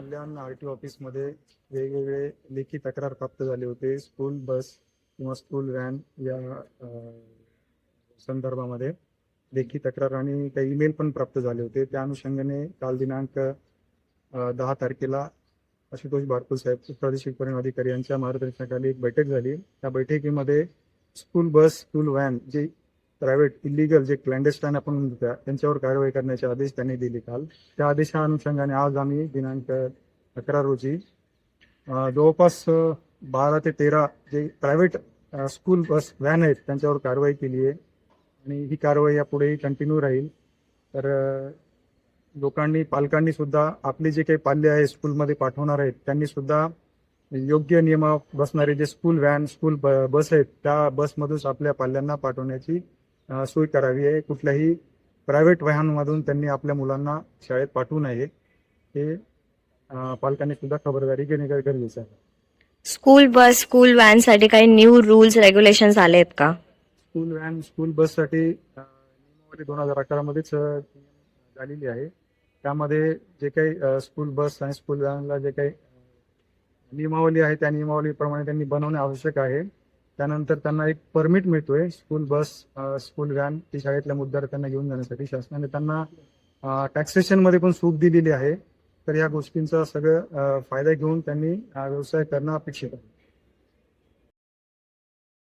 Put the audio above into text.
कल्याण R T ऑफिसमध्ये वेगवेगळे लेखी तक्रार प्राप्त झाले होते. स्कूल बस किंवा स्कूल व्हॅन या संदर्भामध्ये लेखी तक्रार आणि काही ईमेल पण प्राप्त झाले होते. त्या अनुषंगाने काल दिनांक दहा तारखेला आशुतोष बारकुल साहेब प्रादेशिक परिणाम अधिकारी यांच्या मार्गदर्शनाखाली एक बैठक झाली. त्या बैठकीमध्ये स्कूल बस स्कूल व्हॅन जे प्रायव्हेट इलिगल जे क्लँडेस्टाईन आपण म्हणतो त्या त्यांच्यावर कारवाई करण्याचे आदेश त्यांनी दिले काल. त्या आदेशा अनुषंगाने आज आम्ही दिनांक अकरा रोजी जवळपास बारा ते तेरा जे प्रायव्हेट स्कूल बस व्हॅन आहेत त्यांच्यावर कारवाई केली आहे. आणि ही कारवाई यापुढेही कंटिन्यू राहील. तर लोकांनी पालकांनी सुद्धा आपली जे काही पाल्य आहे स्कूलमध्ये पाठवणार आहेत त्यांनी सुद्धा योग्य नियमा बसणारे जे स्कूल व्हॅन स्कूल ब- बस आहेत त्या बसमधूनच आपल्या पाल्यांना पाठवण्याची सोय करावी आहे. कुठल्याही प्रायव्हेट वाहनमधून त्यांनी आपल्या मुलांना शाळेत पाठवू नये. हे पालकांनी सुद्धा खबरदारी घेणे गरजेचं आहे. स्कूल बस स्कूल व्हॅनसाठी काही न्यू रूल्स रेग्युलेशन्स आले आहेत का? स्कूल व्हॅन स्कूल बससाठी अ, नियमावली दोन हजार अकरा मध्येच झालेली आहे. त्यामध्ये जे काही स्कूल बस आणि स्कूल व्हॅनला जे काही नियमावली आहे त्या नियमावलीप्रमाणे त्यांनी बनवणे आवश्यक आहे. त्यानंतर त्यांना एक परमिट मिळतोय स्कूल बस स्कूल व्हॅन ती शाळेतल्या मुद्द्यार्थ्यांना घेऊन जाण्यासाठी शासनाने त्यांना टॅक्सेशनमध्ये पण सूट दिलेली आहे. तर या गोष्टींचा सगळं फायदा घेऊन त्यांनी व्यवसाय करणं अपेक्षित आहे.